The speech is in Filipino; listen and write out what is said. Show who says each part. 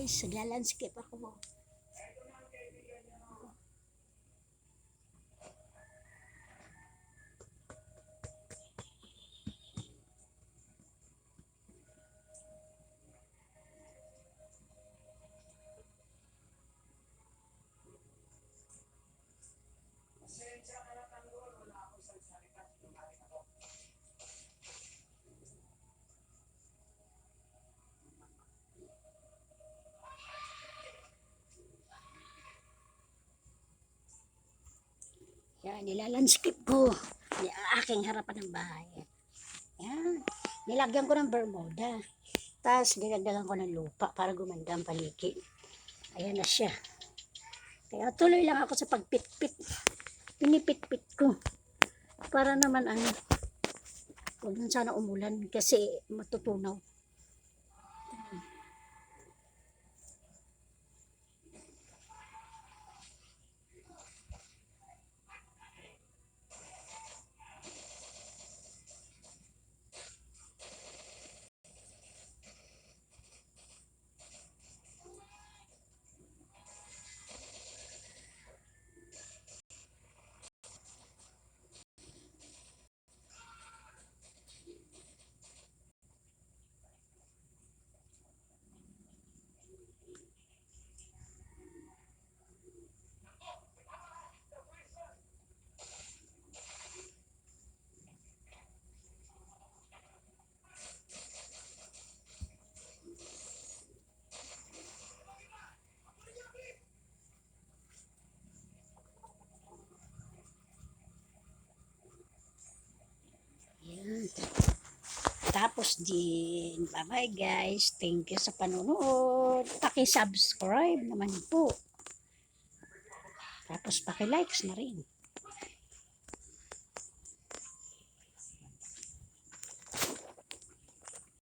Speaker 1: guys, naglalandscape ako. Yan, nilalandscape ko. Ang aking harapan ng bahay. Yan. Nilagyan ko ng bermuda. Tapos, dinagdagan ko ng lupa para gumanda ang paligid. Ayan na siya. Kaya tuloy lang ako sa pagpitpit. Pinipitpit ko. Para naman ano, huwag na sana umulan kasi matutunaw. Yan. Tapos din, bye-bye guys. Thank you sa panonood. Paki-subscribe naman po. Tapos paki-likes na rin.